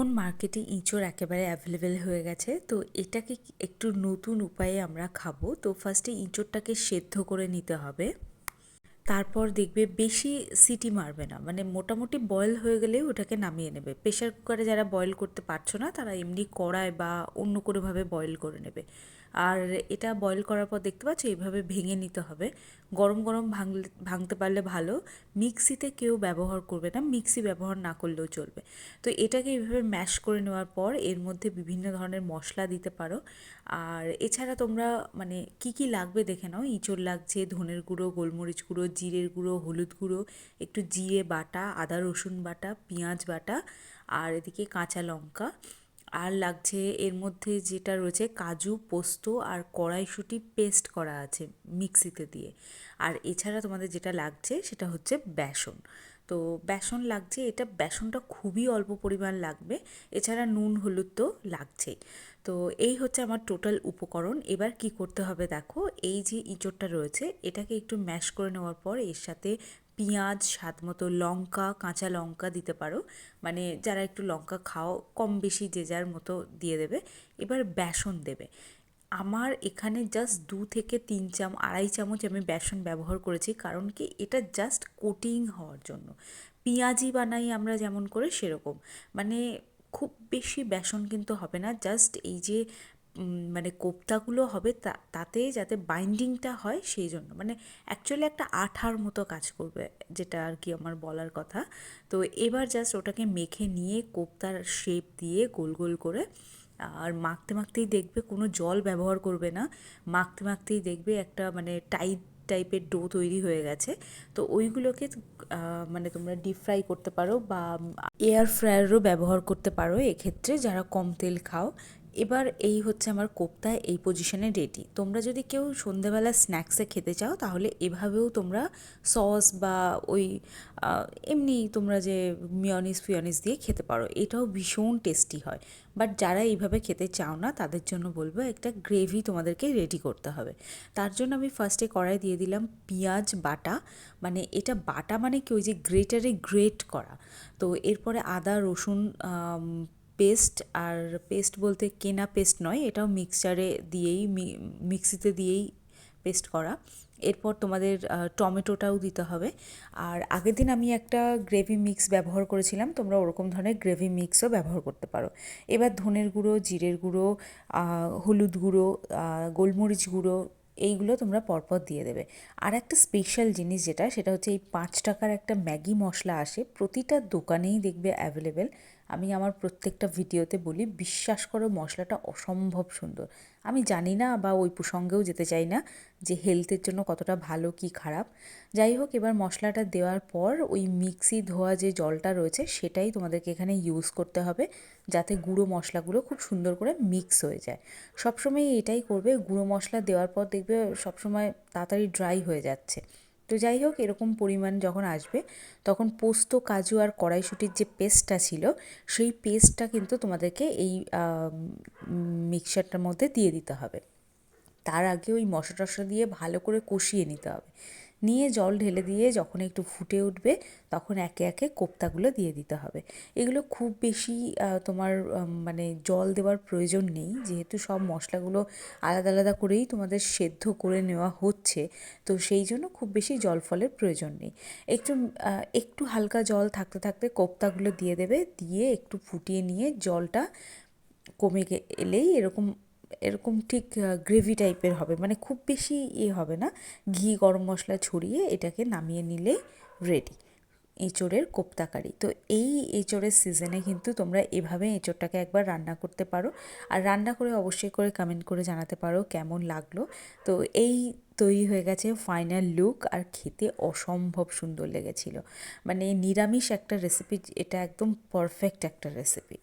এখন মার্কেটে ইঁচড় একেবারে অ্যাভেলেবেল হয়ে গেছে। তো এটাকে একটু নতুন উপায়ে আমরা খাব? তো ফার্স্টে ইঁচড়টাকে সেদ্ধ করে নিতে হবে। তারপর দেখবে বেশি সিটি মারবে না। মানে মোটামুটি বয়েল হয়ে গেলে ওটাকে নামিয়ে নেবে। প্রেশার কুকারে যারা বয়েল করতে পারছ না, তারা এমনি কড়ায় বা অন্য কোনোভাবে বয়েল করে নেবে। আর এটা বয়েল করার পর দেখতে পাচ্ছ এইভাবে ভেঙে নিতে হবে। গরম গরম ভাঙলে, ভাঙতে পারলে ভালো। মিক্সিতে কেউ ব্যবহার করবে না, মিক্সি ব্যবহার না করলেও চলবে। তো এটাকে এইভাবে ম্যাশ করে নেওয়ার পর এর মধ্যে বিভিন্ন ধরনের মশলা দিতে পারো। আর এছাড়া তোমরা মানে কি কি লাগবে দেখে নাও। ইঁচড় লাগছে, ধনের গুঁড়ো, গোলমরিচ গুঁড়ো জিরের গুঁড়ো, হলুদ গুঁড়ো, একটু জিরে বাটা, আদা, রসুন বাটা, পেঁয়াজ বাটা আর এদিকে কাঁচা লঙ্কা। আর লাগছে এর মধ্যে যেটা রয়েছে কাজু, পোস্ত আর কড়াইশুঁটি পেস্ট করা আছে মিক্সিতে দিয়ে। আর এছাড়া তোমাদের যেটা লাগছে সেটা হচ্ছে বেসন। তো বেসন লাগছে, এটা বেসনটা খুবই অল্প পরিমাণ লাগবে, এছাড়া নুন, হলুদ তো লাগছেই। তো এই হচ্ছে আমার টোটাল উপকরণ, এবার কি করতে হবে দেখো, এই যে ইঁচড়টা রয়েছে, এটাকে একটু ম্যাশ করে নেওয়ার পর এর সাথে পেঁয়াজ, স্বাদ মতো লঙ্কা, কাঁচা লঙ্কা দিতে পারো মানে যারা একটু লঙ্কা খাও, কম বেশি যে যার মতো দিয়ে দেবে, এবার বেসন দেবে। আমার এখানে জাস্ট দু থেকে তিন চাম আড়াই চামচ আমি বেসন ব্যবহার করেছি, কারণ কি এটা জাস্ট কোটিং হওয়ার জন্য। পেঁয়াজি বানাই আমরা যেমন করে সেরকম। মানে খুব বেশি বেসন কিন্তু হবে না জাস্ট এই যে মানে কোপ্তাগুলো হবে তাতে যাতে বাইন্ডিংটা হয় সেই জন্য। মানে অ্যাকচুয়ালি একটা আঠার মতো কাজ করবে, যেটা আর কি আমার বলার কথা। তো এবার জাস্ট ওটাকে মেখে নিয়ে কোপ্তার শেপ দিয়ে গোল গোল করে আর মাখতে মাখতেই দেখবে কোনো জল ব্যবহার করবে না। মাখতে মাখতেই দেখবে একটা মানে টাইট টাইপের ডো তৈরি হয়ে গেছে। তো ওইগুলোকে মানে তোমরা ডিপ ফ্রাই করতে পারো বা এয়ার ফ্রায়ারও ব্যবহার করতে পারো। এক্ষেত্রে যারা কম তেল খাও এবার এই হচ্ছে আমার কোপ্তা, এই পজিশনে রেডি তোমরা যদি কেউ সন্ধেবেলা স্ন্যাক্সে খেতে চাও, তাহলে এভাবেও তোমরা সস বা ওই এমনি তোমরা যে মিয়নিস ফিয়নিস দিয়ে খেতে পারো। এটাও ভীষণ টেস্টি হয়। বাট যারা এইভাবে খেতে চাও না, তাদের জন্য বলব একটা গ্রেভি তোমাদেরকে রেডি করতে হবে। তার জন্য আমি ফার্স্টে কড়াই দিয়ে দিলাম পেঁয়াজ বাটা। মানে এটা বাটা মানে কি? ওই যে গ্রেটারে গ্রেট করা। তো এরপরে আদা, রসুন পেস্ট আর পেস্ট বলতে কেনা পেস্ট নয়, এটাও মিক্সচারে দিয়েই মিক্সিতে দিয়েই পেস্ট করা। এরপর তোমাদের টমেটোটাও দিতে হবে। আর আগের দিন আমি একটা গ্রেভি মিক্স ব্যবহার করেছিলাম, তোমরা ওরকম ধরনের গ্রেভি মিক্সও ব্যবহার করতে পারো। এবার ধনের গুঁড়ো, জিরের গুঁড়ো হলুদ গুঁড়ো গোলমরিচ গুঁড়ো, এইগুলো তোমরা পরপর দিয়ে দেবে। আর একটা স্পেশাল জিনিস যেটা, সেটা হচ্ছে এই পাঁচ টাকার একটা ম্যাগি মশলা আসে, প্রতিটা দোকানেই দেখবে অ্যাভেলেবেল আমি আমার প্রত্যেকটা ভিডিওতে বলি, বিশ্বাস করো মশলাটা অসম্ভব সুন্দর। আমি জানি না বা ওই প্রসঙ্গেও যেতে চাই না যে হেলথের জন্য কতটা ভালো, কি খারাপ। যাই হোক, এবার মশলাটা দেওয়ার পর ওই মিক্সি ধোয়া যে জলটা রয়েছে সেটাই তোমাদেরকে এখানে ইউজ করতে হবে যাতে গুঁড়ো মশলাগুলো খুব সুন্দর করে মিক্স হয়ে যায়। সবসময় এটাই করবে, গুঁড়ো মশলা দেওয়ার পর দেখবে সবসময় তাড়াতাড়ি ড্রাই হয়ে যাচ্ছে। তো যাই হোক, এরকম পরিমাণ যখন আসবে, তখন পোস্ত, কাজু আর কড়াইশুটির যে পেস্টটা ছিল, সেই পেস্টটা কিন্তু তোমাদেরকে এই মিক্সারটার মধ্যে দিয়ে দিতে হবে। তার আগে ওই মশলা টশলা দিয়ে ভালো করে কষিয়ে নিতে হবে। নিয়ে জল ঢেলে দিয়ে যখন একটু ফুটে উঠবে, তখন একে একে কোপ্তাগুলো দিয়ে দিতে হবে। এগুলো খুব বেশি তোমার মানে জল দেওয়ার প্রয়োজন নেই। যেহেতু সব মশলাগুলো আলাদা আলাদা করেই তোমাদের সেদ্ধ করে নেওয়া হচ্ছে, তো সেই জন্য খুব বেশি জল ফলের প্রয়োজন নেই। একটু একটু হালকা জল থাকতে থাকতে কোপ্তাগুলো দিয়ে দেবে। দিয়ে একটু ফুটিয়ে নিয়ে জলটা কমে এলেই এরকম এরকম ঠিক গ্রেভি টাইপের হবে। মানে খুব বেশি ইয়ে হবে না। ঘি, গরম মশলা ছড়িয়ে এটাকে নামিয়ে নিলে রেডি এঁচোড়ের কোপ্তাকারি। তো এই এঁচোড়ের সিজনে কিন্তু তোমরা এভাবে এঁচোড়টাকে একবার রান্না করতে পারো। আর রান্না করে অবশ্যই করে কমেন্ট করে জানাতে পারো কেমন লাগল। তো এই তৈরি হয়ে গেছে ফাইনাল লুক আর খেতে অসম্ভব সুন্দর লেগেছিল। মানে নিরামিষ একটা রেসিপি এটা একদম পারফেক্ট একটা রেসিপি